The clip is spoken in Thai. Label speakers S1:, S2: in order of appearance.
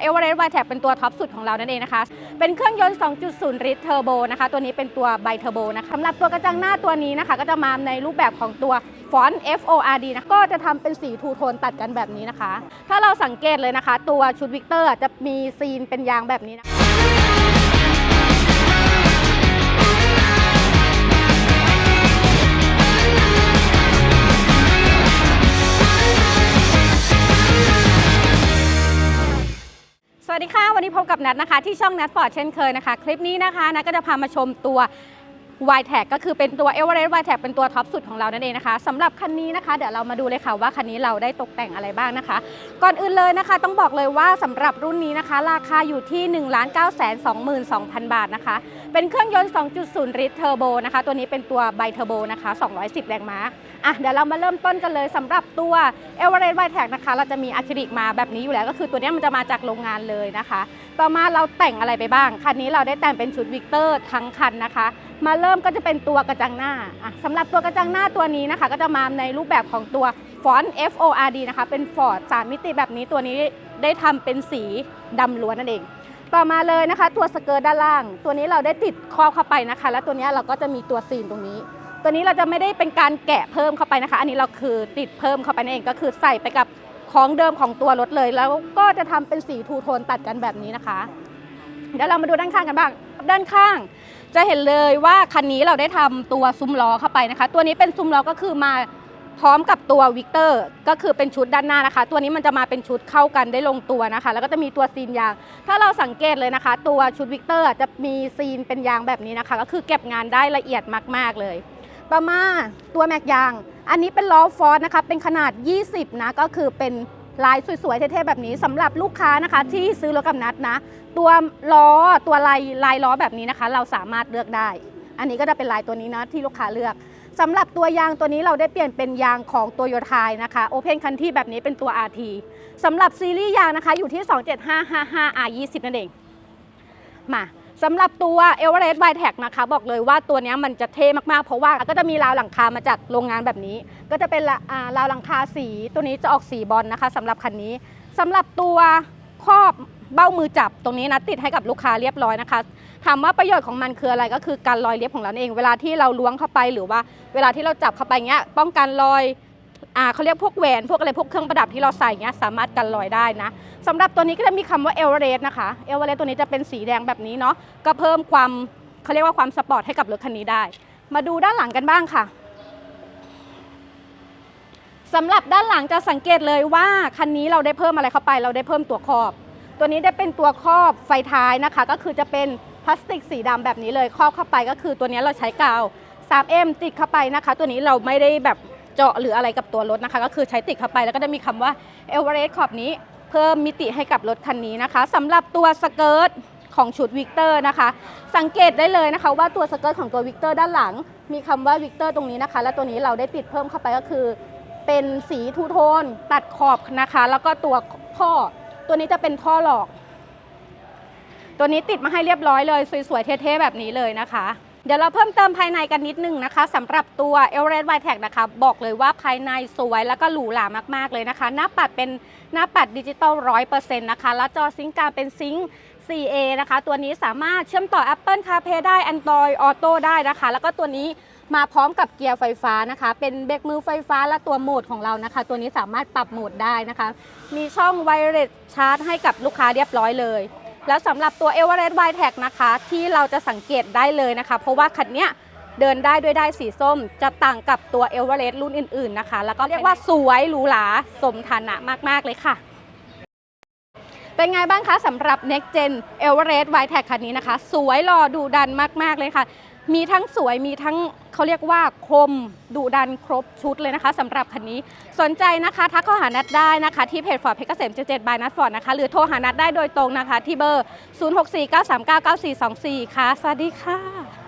S1: เอเวอเรสต์ไวแท็เป็นตัวท็อปสุดของเรานั่นเองนะคะ เป็นเครื่องยนต์ 2.0 ลิตรเทอร์โบนะคะ ตัวนี้เป็นตัวไบเทอร์โบนะคะสำหรับตัวกระจังหน้าตัวนี้นะคะ ก็จะมาในรูปแบบของตัวฟอนต์ F O R D นะ ก็จะทำเป็นสีทูโทนตัดกันแบบนี้นะคะ ถ้าเราสังเกตเลยนะคะ ตัวชุดวิกเตอร์จะมีซีนเป็นยางแบบนี้นะคะ วัสดีค่ะ วันนี้พบกับนัทนะคะที่ช่องนัทฟอร์ดเช่นเคยนะคะ คลิปนี้นะคะนัทก็จะพามาชมตัว y t a g ก็คือเป็นตัว e v e r e s t y t a g เป็นตัวท็อปสุดของเรานั่นเองนะคะสำหรับคันนี้นะคะ เดี๋ยวเรามาดูเลยค่ะว่าคันนี้เราได้ตกแต่งอะไรบ้างนะคะ ก่อนอื่นเลยนะคะ ต้องบอกเลยว่าสำหรับรุ่นนี้นะคะ ราคาอยู่ที่ 1 9 2 2 0 0 0 บาทนะคะ เป็นเครื่องยนต์ 2.0 ลิตรเทอร์โบนะคะ ตัวนี้เป็นตัวไบเทอร์โบนะคะ 210 แรงม้าอะเดี๋ยวเรามาเริ่มต้นกันเลยสำหรับตัว e v e r e s t y t a g นะคะ เราจะมีอะคริลิกมาแบบนี้อยู่แล้ว ก็คือตัวนี้มันจะมาจากโรงงานเลยนะคะ ต่อมาเราแต่งอะไรไปบ้างคันนี้เราได้แต่งเป็นชุดวิกเตอร์ทั้งคันนะคะ มาเริ่มก็จะเป็นตัวกระจังหน้าอะสำหรับตัวกระจังหน้าตัวนี้นะคะ ก็จะมาในรูปแบบของตัวฟอนต์ F O R D นะคะ เป็นฟอร์ด3มิติแบบนี้ตัวนี้ได้ทำเป็นสีดำล้วนนั่นเอง ต่อมาเลยนะคะ ตัวสเกิร์ตด้านล่าง ตัวนี้เราได้ติดครอบเข้าไปนะคะ แล้วตัวนี้เราก็จะมีตัวซีนตรงนี้ ตัวนี้เราจะไม่ได้เป็นการแกะเพิ่มเข้าไปนะคะ อันนี้เราคือติดเพิ่มเข้าไปนั่นเองก็คือใส่ไปกับของเดิมของตัวรถเลย แล้วก็จะทำเป็นสีทูโทนตัดกันแบบนี้นะคะ เดี๋ยวเรามาดูด้านข้างกันบ้าง ด้านข้าง จะเห็นเลยว่าคันนี้เราได้ทำตัวซุ้มล้อเข้าไปนะคะ ตัวนี้เป็นซุ้มล้อก็คือมาพร้อมกับตัววิกเตอร์ก็คือเป็นชุดด้านหน้านะคะ ตัวนี้มันจะมาเป็นชุดเข้ากันได้ลงตัวนะคะ แล้วก็จะมีตัวซีนยาง ถ้าเราสังเกตเลยนะคะ ตัวชุดวิกเตอร์จะมีซีนเป็นยางแบบนี้นะคะ ก็คือเก็บงานได้ละเอียดมาก ๆเลย ต่อมาตัวแม็กยาง อันนี้เป็นล้อฟอร์ดนะคะเป็นขนาด 20 นะก็คือเป็น ลายสวยๆเท่ๆแบบนี้สำหรับลูกค้านะคะที่ซื้อรถกับนัดนะ ตัวล้อตัวลายลายล้อแบบนี้นะคะ เราสามารถเลือกได้ อันนี้ก็จะเป็นลายตัวนี้นะที่ลูกค้าเลือกสำหรับตัวยางตัวนี้เราได้เปลี่ยนเป็นยางของตัวโยทายนะคะโอเพนคันที่แบบนี้เป็นตัว RT สำหรับซีรีส์ยางนะคะอยู่ที่ 27555 R20 นั่นเองมา สำหรับตัว e v e r e s t y t a g นะคะ บอกเลยว่าตัวนี้มันจะเท่มากๆ เพราะว่าก็จะมีราวหลังคามาจากโรงงานแบบนี้ ก็จะเป็นลาราวหลังคาสีตัวนี้จะออกสีบอลนะคะสำหรับคันนี้สำหรับตัวครอบเบ้ามือจับตรงนี้นะติดให้กับลูกค้าเรียบร้อยนะคะถามว่าประโยชน์ของมันคืออะไรก็คือการรอยเล็บของเราเอง เวลาที่เราล้วงเข้าไปหรือว่า เวลาที่เราจับเข้าไปเงี้ยป้องกันรอย อ่าเขาเรียกพวกแหวนพวกอะไรพวกเครื่องประดับที่เราใส่เงี้ยสามารถกันรอยได้นะสำหรับตัวนี้ก็จะมีคำว่าเอเวอเรส์นะคะเอเวอเรสต์ตัวนี้จะเป็นสีแดงแบบนี้เนาะก็เพิ่มความเขาเรียกว่าความสปอร์ตให้กับรถคันนี้ได้ มาดูด้านหลังกันบ้างค่ะสำหรับด้านหลังจะสังเกตเลยว่าคันนี้เราได้เพิ่มอะไรเข้าไป เราได้เพิ่มตัวครอบ ตัวนี้ได้เป็นตัวครอบไฟท้ายนะคะ ก็คือจะเป็นพลาสติกสีดำแบบนี้เลยครอบเข้าไปก็คือตัวนี้เราใช้กาว 3M ติดเข้าไปนะคะ ตัวนี้เราไม่ได้แบบ เจาะหรืออะไรกับตัวรถนะคะ ก็คือใช้ติดเข้าไปแล้วก็จะมีคำว่าเอเวอเรสขอบนี้ เพิ่มมิติให้กับรถคันนี้นะคะสำหรับตัวสเกิร์ตของชุดวิกเตอร์นะคะ สังเกตได้เลยนะคะว่าตัวสเกิร์ตของตัววิกเตอร์ด้านหลัง มีคำว่าวิกเตอร์ตรงนี้นะคะ และตัวนี้เราได้ติดเพิ่มเข้าไปก็คือ เป็นสีทูโทน ตัดขอบนะคะ แล้วก็ตัวท่อ ตัวนี้จะเป็นท่อหลอก ตัวนี้ติดมาให้เรียบร้อยเลย สวยๆเท่ๆแบบนี้เลยนะคะ เดี๋ยวเราเพิ่มเติมภายในกันนิดนึงนะคะสำหรับตัว e v e r e s t y t a g นะคะ บอกเลยว่าภายในสวยแล้วก็หรูหรามากๆเลยนะคะ หน้าปัดเป็นหน้าปัดดิจิตอล100%นะคะแล้วจอซิงค์กลางเป็นซิงค์ a นะคะ ตัวนี้สามารถเชื่อมต่อ Apple CarPlay ได้ Android Auto ได้นะคะ แล้วก็ตัวนี้มาพร้อมกับเกียร์ไฟฟ้านะคะ เป็นเบรกมือไฟฟ้าและตัวโหมดของเรานะคะ ตัวนี้สามารถปรับโหมดได้นะคะ มีช่องไวเลสชาร์จให้กับลูกค้าเรียบร้อยเลย แล้วสำหรับตัว e v e r e s t y t a g นะคะที่เราจะสังเกตได้เลยนะคะ เพราะว่าคันเนี้ยเดินได้ด้วยได้สีส้ม จะต่างกับตัว e v e r e s t รุ่นอื่นๆนะคะ แล้วก็เรียกว่าสวยหรูหราสมฐานะมากๆเลยค่ะ เป็นไงบ้างคะสำหรับ Next Gen e v e r e s t y t a g คันนี้นะคะ สวยหล่อดูดันมากๆเลยค่ะ มีทั้งสวยมีทั้งเขาเรียกว่าคมดุดันครบชุดเลยนะคะสำหรับคันนี้สนใจนะคะทักเข้าหานัดได้นะคะ ที่เพจฟอร์ดเพชรเกษม77บายนัดฟอร์ดนะคะ หรือโทรหานัดได้โดยตรงนะคะ ที่เบอร์ 0649399424 ค่ะ สวัสดีค่ะ